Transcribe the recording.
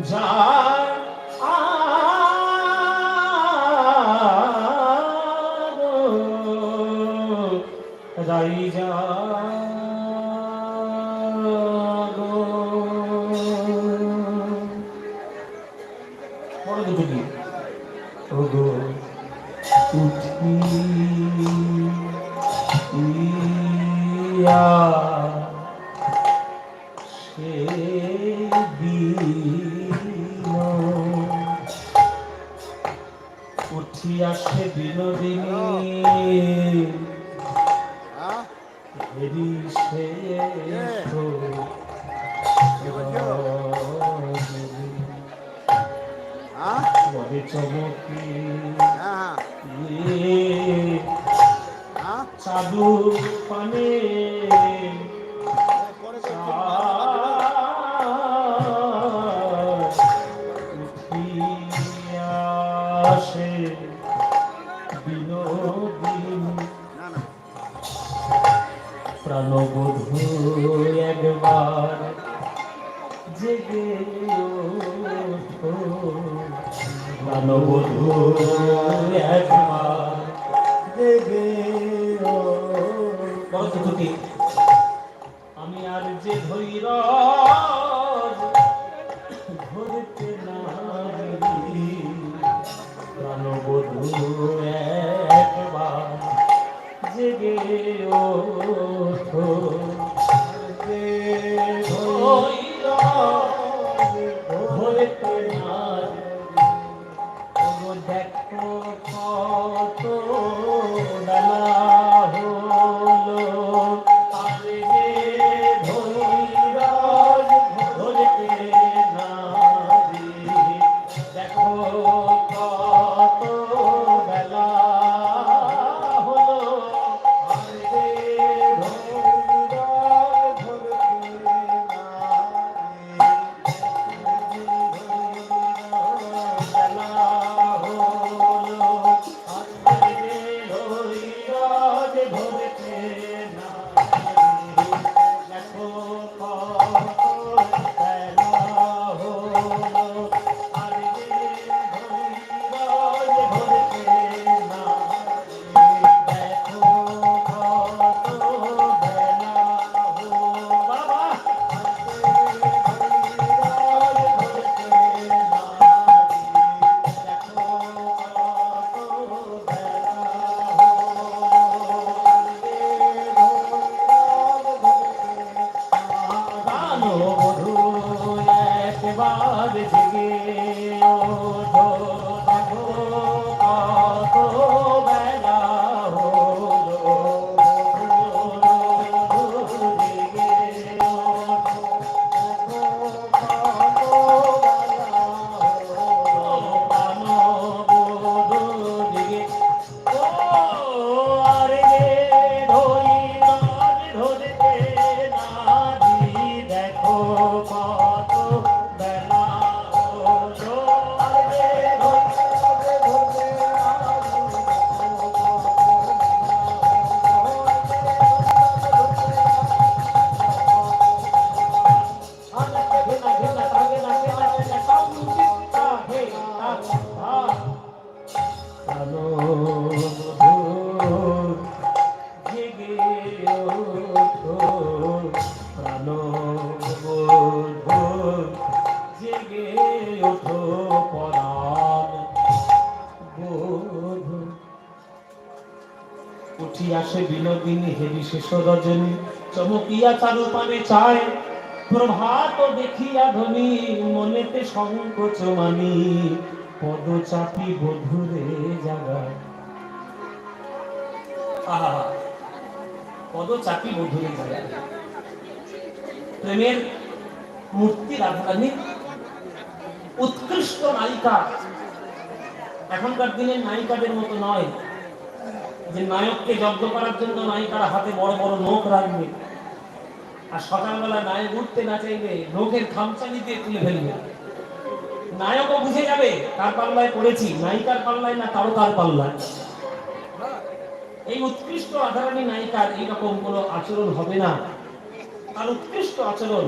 যা রাই যা বড় দুটো কি ওগো ইয়া সেদিন উঠিয়া সে বিনোদিনী হেরি সে হ্যাঁ? বলে চমকি হ্যাঁ হ্যাঁ। চাদু পানে। পরে প্রাণবধূ একবার জেগে প্রাণবধূ একবার জেগে আমি আর যে ধৈর মধু একবার জেগে। আসে বিনোদিনী হেরি শেষ রজনী। চমকিয়া চারু পানে চায়, প্রভাত দেখিয়া ধনী, মনেতে সংকোচ মানি পদ চাপি বধুরে চাপি বধুরে জাগায়। প্রেমের মূর্তি রাধারানী, উৎকৃষ্ট নায়িকা। এখনকার দিনের নায়িকাদের মতো নয়। যে নায়ককে জব্দ করার জন্য নায়িকার হাতে বড় বড় নখ রাখবে। আর সকালবেলা নায়ক উঠতে না চাইলে নখের খামচা নিতে তুলে ফেলবে। নায়কও বুঝে যাবে কার পাল্লায় পড়েছি। নায়িকার পাল্লায় না কারও কার পাল্লায়। এই উৎকৃষ্ট আধারানী নায়িকার এইরকম কোনো আচরণ হবে না। তার উৎকৃষ্ট আচরণ